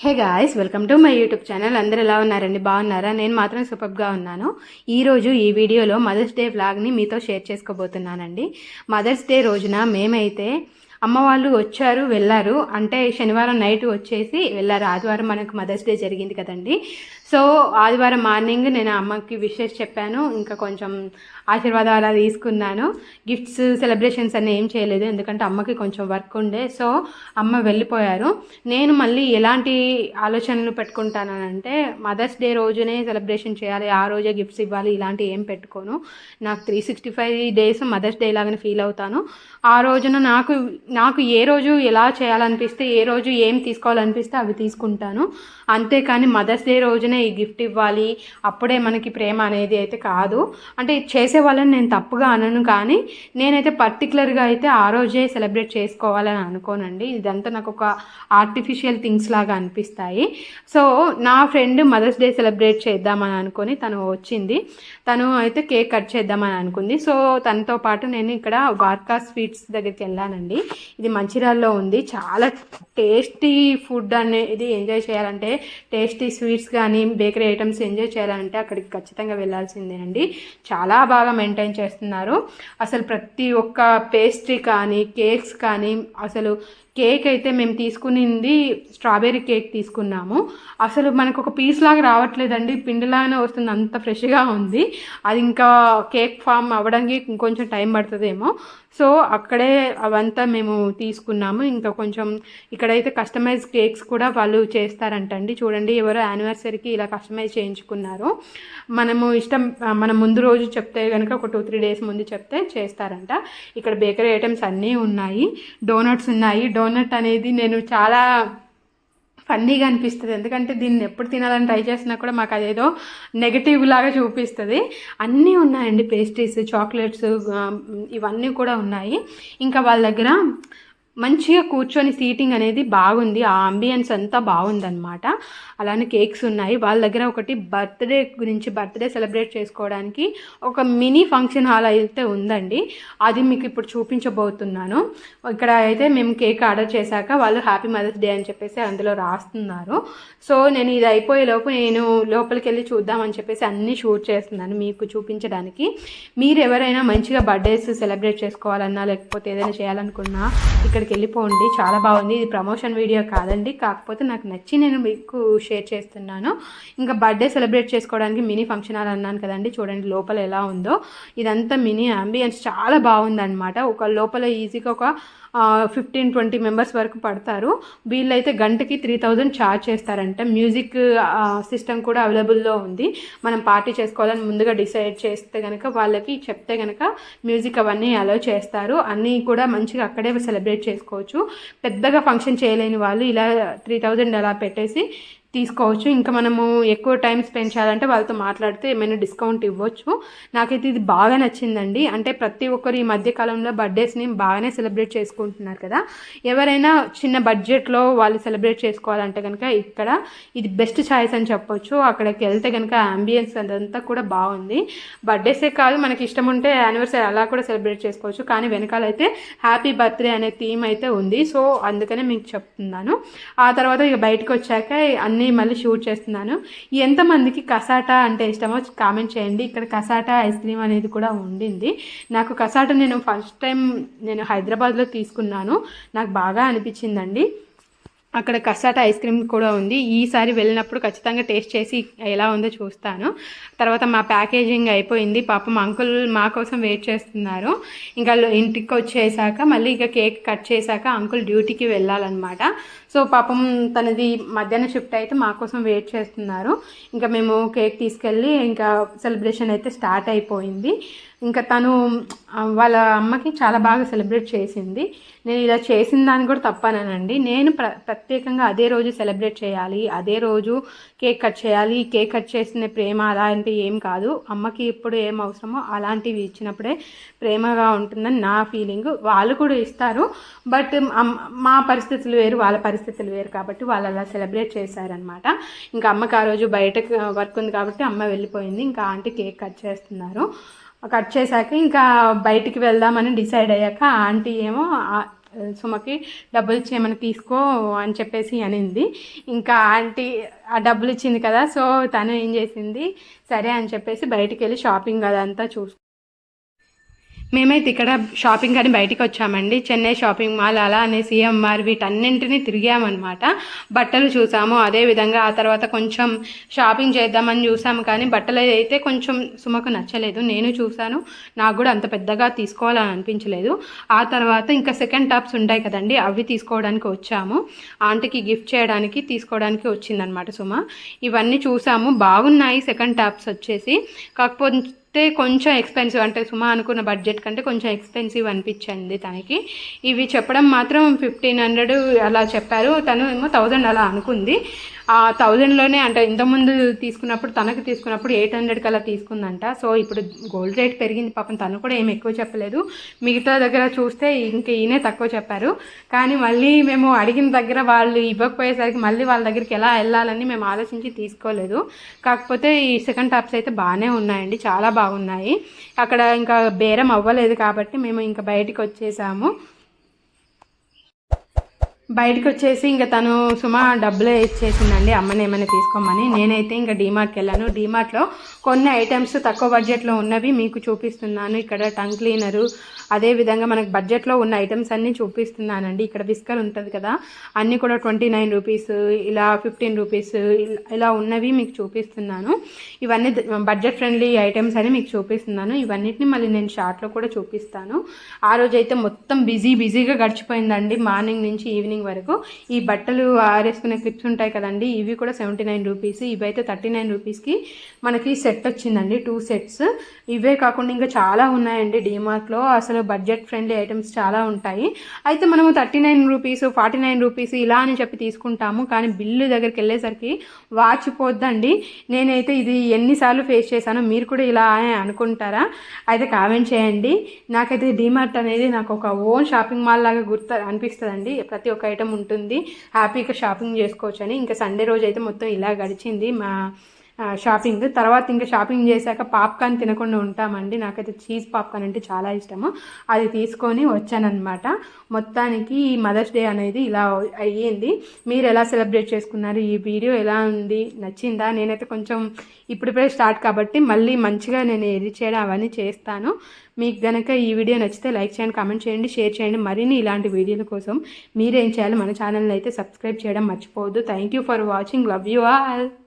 Hey guys welcome to my YouTube channel. అందరూ ఎలా ఉన్నారండి? బాగున్నారా? నేను మాత్రం సూపర్గా ఉన్నాను. ఈరోజు ఈ వీడియోలో మదర్స్ డే వ్లాగ్ని మీతో షేర్ చేసుకోబోతున్నానండి. మదర్స్ డే రోజున మేమైతే అమ్మ వాళ్ళు వచ్చారు వెళ్ళారు. అంటే శనివారం నైట్ వచ్చేసి వెళ్ళారు. ఆదివారం మనకు మదర్స్ డే జరిగింది కదండి. సో ఆదివారం మార్నింగ్ నేను అమ్మకి విషెస్ చెప్పాను. ఇంకా కొంచెం ఆశీర్వాదం అలా తీసుకున్నాను. గిఫ్ట్స్ సెలబ్రేషన్స్ అన్నీ ఏం చేయలేదు. ఎందుకంటే అమ్మకి కొంచెం వర్క్ ఉండే. సో అమ్మ వెళ్ళిపోయారు. నేను మళ్ళీ ఎలాంటి ఆలోచనలు పెట్టుకుంటానంటే మదర్స్ డే రోజునే సెలబ్రేషన్ చేయాలి. ఆ రోజే గిఫ్ట్స్ ఇవ్వాలి. ఇలాంటి ఏం పెట్టుకోను. నాకు three sixty five days mother's day లాగానే ఫీల్ అవుతాను. ఆ రోజున నాకు నాకు ఏ రోజు ఎలా చేయాలనిపిస్తే ఏ రోజు ఏం తీసుకోవాలనిపిస్తే అవి తీసుకుంటాను. అంతేకాని మదర్స్ డే రోజునే ఈ గిఫ్ట్ ఇవ్వాలి. అప్పుడే మనకి ప్రేమ అనేది అయితే కాదు. అంటే చేసే వాళ్ళని నేను తప్పుగా అనను కానీ నేనైతే పర్టికులర్గా అయితే ఆ రోజే సెలబ్రేట్ చేసుకోవాలని అనుకోనండి. ఇదంతా నాకు ఒక ఆర్టిఫిషియల్ థింగ్స్ లాగా అనిపిస్తాయి. సో నా ఫ్రెండ్ మదర్స్ డే సెలబ్రేట్ చేద్దామని అనుకొని తను వచ్చింది. తను అయితే కేక్ కట్ చేద్దామని అనుకుంది. సో తనతో పాటు నేను ఇక్కడ వార్కా స్వీట్స్ దగ్గరికి వెళ్ళానండి. ఇది మంచిర్యాలలో ఉంది. చాలా టేస్టీ ఫుడ్ అనేది ఎంజాయ్ చేయాలంటే టేస్టీ స్వీట్స్ కానీ బేకరీ ఐటమ్స్ ఎంజాయ్ చేయాలంటే అక్కడికి ఖచ్చితంగా వెళ్ళాల్సిందేనండి. చాలా బాగా మెయింటైన్ చేస్తున్నారు. అసలు ప్రతి ఒక్క పేస్ట్రీ కానీ కేక్స్ కానీ అసలు కేక్ అయితే మేము తీసుకునింది స్ట్రాబెర్రీ కేక్ తీసుకున్నాము. అసలు మనకు ఒక పీస్ లాగా రావట్లేదండి. పిండిలాగానే వస్తుంది. అంత ఫ్రెష్గా ఉంది. అది ఇంకా కేక్ ఫామ్ అవ్వడానికి ఇంకొంచెం టైం పడుతుందేమో. సో అక్కడే అవంతా మేము తీసుకున్నాము. ఇంకా కొంచెం ఇక్కడైతే కస్టమైజ్ కేక్స్ కూడా వాళ్ళు చేస్తారంటండి. చూడండి ఎవరో యానివర్సరీకి ఇలా కస్టమైజ్ చేయించుకున్నారు. మనము ఇష్టం మనం ముందు రోజు చెప్తే కనుక ఒక టూ త్రీ డేస్ ముందు చెప్తే చేస్తారంట. ఇక్కడ బేకరీ ఐటమ్స్ అన్నీ ఉన్నాయి. డోనట్స్ ఉన్నాయి. డో డోనట్ అనేది నేను చాలా ఫన్నీగా అనిపిస్తుంది. ఎందుకంటే దీన్ని ఎప్పుడు తినాలని ట్రై చేసినా కూడా మాకు అదేదో నెగటివ్ లాగా చూపిస్తుంది. అన్నీ ఉన్నాయండి పేస్ట్రీస్ చాక్లెట్స్ ఇవన్నీ కూడా ఉన్నాయి. ఇంకా వాళ్ళ దగ్గర మంచిగా కూర్చొని సీటింగ్ అనేది బాగుంది. ఆ అంబియన్స్ అంతా బాగుందనమాట అలానే కేక్స్ ఉన్నాయి. వాళ్ళ దగ్గర ఒకటి బర్త్డే గురించి బర్త్డే సెలబ్రేట్ చేసుకోవడానికి ఒక మినీ ఫంక్షన్ హాల్ అయితే ఉందండి. అది మీకు ఇప్పుడు చూపించబోతున్నాను. ఇక్కడ అయితే మేము కేక్ ఆర్డర్ చేశాక వాళ్ళు హ్యాపీ మదర్స్ డే అని చెప్పేసి అందులో రాస్తున్నారు. సో నేను ఇది అయిపోయే లోపు నేను లోపలికి వెళ్ళి చూద్దామని చెప్పేసి అన్నీ షూట్ చేస్తున్నాను మీకు చూపించడానికి. మీరు ఎవరైనా మంచిగా బర్త్డేస్ సెలబ్రేట్ చేసుకోవాలన్నా లేకపోతే ఏదైనా చేయాలనుకున్నా ఇక్కడ అక్కడికి వెళ్ళిపోండి. చాలా బాగుంది. ఇది ప్రమోషన్ వీడియో కాదండి. కాకపోతే నాకు నచ్చి నేను మీకు షేర్ చేస్తున్నాను. ఇంకా బర్త్డే సెలబ్రేట్ చేసుకోవడానికి మినీ ఫంక్షన్ హాల్ అన్నాను కదండి. చూడండి లోపల ఎలా ఉందో. ఇదంతా మినీ అంబియన్స్ చాలా బాగుందన్నమాట. ఒక లోపల ఈజీగా ఒక ఫిఫ్టీన్ ట్వంటీ మెంబర్స్ వరకు పడతారు. వీళ్ళైతే గంటకి త్రీ థౌజండ్ ఛార్జ్ చేస్తారంట. మ్యూజిక్ సిస్టమ్ కూడా అవైలబుల్లో ఉంది. మనం పార్టీ చేసుకోవాలని ముందుగా డిసైడ్ చేస్తే కనుక వాళ్ళకి చెప్తే కనుక మ్యూజిక్ అవన్నీ అలౌ చేస్తారు. అన్నీ కూడా మంచిగా అక్కడే సెలబ్రేట్ చేసుకోవచ్చు. పెద్దగా ఫంక్షన్ చేయలేని వాళ్ళు ఇలా త్రీ థౌజండ్ అలా పెట్టేసి తీసుకోవచ్చు. ఇంకా మనము ఎక్కువ టైం స్పెండ్ చేయాలంటే వాళ్ళతో మాట్లాడితే ఏమైనా డిస్కౌంట్ ఇవ్వచ్చు. నాకైతే ఇది బాగా నచ్చిందండి. అంటే ప్రతి ఒక్కరు ఈ మధ్యకాలంలో బర్త్డేస్ని బాగానే సెలబ్రేట్ చేసుకుంటున్నారు కదా. ఎవరైనా చిన్న బడ్జెట్లో వాళ్ళు సెలబ్రేట్ చేసుకోవాలంటే కనుక ఇక్కడ ఇది బెస్ట్ ఛాయిస్ అని చెప్పొచ్చు. అక్కడికి వెళ్తే కనుక అంబియన్స్ అదంతా కూడా బాగుంది. బర్త్డేసే కాదు మనకి ఇష్టం ఉంటే యానివర్సరీ అలా కూడా సెలబ్రేట్ చేసుకోవచ్చు. కానీ వెనకాల అయితే హ్యాపీ బర్త్డే అనే థీమ్ అయితే ఉంది. సో అందుకనే మీకు చెప్తున్నాను. ఆ తర్వాత ఇక బయటకు వచ్చాక అన్ని అన్నీ మళ్ళీ షూట్ చేస్తున్నాను. ఎంతమందికి కసాటా అంటే ఇష్టమో కామెంట్ చేయండి. ఇక్కడ కసాటా ఐస్ క్రీమ్ అనేది కూడా ఉండింది. నాకు కసాటా నేను ఫస్ట్ టైం నేను హైదరాబాద్లో తీసుకున్నాను. నాకు బాగా అనిపించిందండి. అక్కడ కసాట ఐస్ క్రీమ్ కూడా ఉంది. ఈసారి వెళ్ళినప్పుడు ఖచ్చితంగా టేస్ట్ చేసి ఎలా ఉందో చూస్తాను. తర్వాత మా ప్యాకేజింగ్ అయిపోయింది. పాపం అంకుల్ మా కోసం వెయిట్ చేస్తున్నారు. ఇంకా ఇంటికి వచ్చేసాక మళ్ళీ ఇక కేక్ కట్ చేశాక అంకుల్ డ్యూటీకి వెళ్ళాలన్నమాట. సో పాపం తనది మధ్యాహ్నం షిఫ్ట్ అయితే మా కోసం వెయిట్ చేస్తున్నారు. ఇంకా మేము కేక్ తీసుకెళ్ళి ఇంకా సెలబ్రేషన్ అయితే స్టార్ట్ అయిపోయింది. ఇంకా తను వాళ్ళ అమ్మకి చాలా బాగా సెలబ్రేట్ చేసింది. నేను ఇలా చేసిన దాన్ని కూడా తప్పనండి నేను ప్ర ప్రత్యేకంగా అదే రోజు సెలబ్రేట్ చేయాలి అదే రోజు కేక్ కట్ చేయాలి. కేక్ కట్ చేసిన ప్రేమ అలా అంటే ఏం కాదు. అమ్మకి ఎప్పుడు ఏం అవసరమో అలాంటివి ఇచ్చినప్పుడే ప్రేమగా ఉంటుందని నా ఫీలింగ్. వాళ్ళు కూడా ఇస్తారు. బట్ మా పరిస్థితులు వేరు వాళ్ళ పరిస్థితులు వేరు కాబట్టి వాళ్ళు అలా సెలబ్రేట్ చేశారనమాట. ఇంకా అమ్మకి ఆ రోజు బయటకు వర్క్ ఉంది కాబట్టి అమ్మ వెళ్ళిపోయింది. ఇంకా ఆంటీ కేక్ కట్ చేస్తున్నారు. కట్ చేశాక ఇంకా బయటికి వెళ్దామని డిసైడ్ అయ్యాక ఆంటీ ఏమో సుమకి డబ్బులు ఇచ్చి ఏమైనా తీసుకో అని చెప్పేసి అనింది. ఇంకా ఆంటీ ఆ డబ్బులు ఇచ్చింది కదా సో తను ఏం చేసింది సరే అని చెప్పేసి బయటికి వెళ్ళి షాపింగ్ అదంతా చూసు మేమైతే ఇక్కడ షాపింగ్ అని బయటికి వచ్చామండి. చెన్నై షాపింగ్ మాల్ అలా అనే సిఎంఆర్ వీటన్నింటినీ తిరిగామన్నమాట. బట్టలు చూసాము. అదేవిధంగా ఆ తర్వాత కొంచెం షాపింగ్ చేద్దామని చూసాము కానీ బట్టలు అయితే కొంచెం సుమకు నచ్చలేదు. నేను చూసాను నాకు కూడా అంత పెద్దగా తీసుకోవాలని అనిపించలేదు. ఆ తర్వాత ఇంకా సెకండ్ టాప్స్ ఉంటాయి కదండి అవి తీసుకోవడానికి వచ్చాము. ఆంటీకి గిఫ్ట్ చేయడానికి తీసుకోవడానికి వచ్చిందనమాట సుమ. ఇవన్నీ చూసాము. బాగున్నాయి సెకండ్ టాప్స్ వచ్చేసి. కాకపోతే అయితే కొంచెం ఎక్స్పెన్సివ్ అంటే సుమా అనుకున్న బడ్జెట్ కంటే కొంచెం ఎక్స్పెన్సివ్ అనిపించింది తనకి. ఇవి చెప్పడం మాత్రం ఫిఫ్టీన్ హండ్రెడ్ అలా చెప్పారు. తను ఏమో థౌజండ్ అలా అనుకుంది. ఆ థౌజండ్లోనే అంటే ఇంతకుముందు తీసుకున్నప్పుడు తనకు తీసుకున్నప్పుడు ఎయిట్ హండ్రెడ్కి అలా తీసుకుందంట. సో ఇప్పుడు గోల్డ్ రేట్ పెరిగింది పాపం. తను కూడా ఏం ఎక్కువ చెప్పలేదు. మిగతా దగ్గర చూస్తే ఇంక ఈయనే తక్కువ చెప్పారు. కానీ మళ్ళీ మేము అడిగిన దగ్గర వాళ్ళు ఇవ్వకపోయేసరికి మళ్ళీ వాళ్ళ దగ్గరికి ఎలా వెళ్ళాలని మేము ఆలోచించి తీసుకోలేదు. కాకపోతే ఈ సెకండ్ టాప్స్ అయితే బాగానే ఉన్నాయండి. చాలా బాగా బాగున్నాయి. అక్కడ ఇంకా బేరం అవ్వలేదు కాబట్టి మేము ఇంకా బయటికి వచ్చేసాము. బయటకు వచ్చేసి ఇంకా తను సుమ డబ్బులే ఇచ్చేసిందండి అమ్మని ఏమైనా తీసుకోమని. నేనైతే ఇంకా డీమార్ట్కి వెళ్ళాను. డీమార్ట్లో కొన్ని ఐటమ్స్ తక్కువ బడ్జెట్లో ఉన్నవి మీకు చూపిస్తున్నాను. ఇక్కడ టంగ్ క్లీనరు అదేవిధంగా మనకు బడ్జెట్లో ఉన్న ఐటమ్స్ అన్నీ చూపిస్తున్నానండి. ఇక్కడ విస్కర్ ఉంటుంది కదా అన్నీ కూడా ట్వంటీ నైన్ రూపీస్ ఇలా ఫిఫ్టీన్ రూపీస్ ఇలా ఉన్నవి మీకు చూపిస్తున్నాను. ఇవన్నీ బడ్జెట్ ఫ్రెండ్లీ ఐటమ్స్ అని మీకు చూపిస్తున్నాను. ఇవన్నిటిని మళ్ళీ నేను షార్ట్లో కూడా చూపిస్తాను. ఆ రోజైతే మొత్తం బిజీ బిజీగా గడిచిపోయిందండి. మార్నింగ్ నుంచి ఈవినింగ్ వరకు. ఈ బట్టలు ఆరేసుకునే క్లిప్స్ ఉంటాయి కదండి ఇవి కూడా సెవెంటీ నైన్ రూపీస్ ఇవి అయితే థర్టీ నైన్ రూపీస్కి మనకి సెట్ వచ్చిందండి టూ సెట్స్ ఇవే కాకుండా ఇంకా చాలా ఉన్నాయండి డీమార్ట్లో అసలు బడ్జెట్ ఫ్రెండ్లీ ఐటమ్స్ చాలా ఉంటాయి. అయితే మనము thirty nine rupees forty nine rupees ఇలా అని చెప్పి తీసుకుంటాము. కానీ బిల్లు దగ్గరికి వెళ్ళేసరికి వాచిపోద్దండి నేనైతే ఇది ఎన్నిసార్లు ఫేస్ చేశానో మీరు కూడా ఇలా అనుకుంటారా? అయితే కామెంట్ చేయండి. నాకైతే డీమార్ట్ అనేది నాకు ఒక ఓన్ షాపింగ్ మాల్ లాగా గుర్తు అనిపిస్తుందండి. ప్రతి ఒక్క ఐటమ్ ఉంటుంది. హ్యాపీగా షాపింగ్ చేసుకోవచ్చు అని ఇంకా సండే రోజు అయితే మొత్తం ఇలా గడిచింది. మా షాపింగ్ తర్వాత ఇంకా షాపింగ్ చేశాక పాప్కార్న్ తినకుండా ఉంటామండి. నాకైతే చీజ్ పాప్కార్న్ అంటే చాలా ఇష్టము. అది తీసుకొని వచ్చానమాట మొత్తానికి ఈ మదర్స్ డే అనేది ఇలా అయ్యింది. మీరు ఎలా సెలబ్రేట్ చేసుకున్నారు? ఈ వీడియో ఎలా ఉంది? నచ్చిందా? నేనైతే కొంచెం ఇప్పుడిప్పుడే స్టార్ట్ కాబట్టి మళ్ళీ మంచిగా నేను ఎడిట్ చేయడం అవన్నీ చేస్తాను. మీకు గనక ఈ వీడియో నచ్చితే లైక్ చేయండి కామెంట్ చేయండి షేర్ చేయండి. మరిన్ని ఇలాంటి వీడియోల కోసం మీరేం చేయాలి మన ఛానల్ని అయితే సబ్స్క్రైబ్ చేయడం మర్చిపోవద్దు. Thank you for watching love you all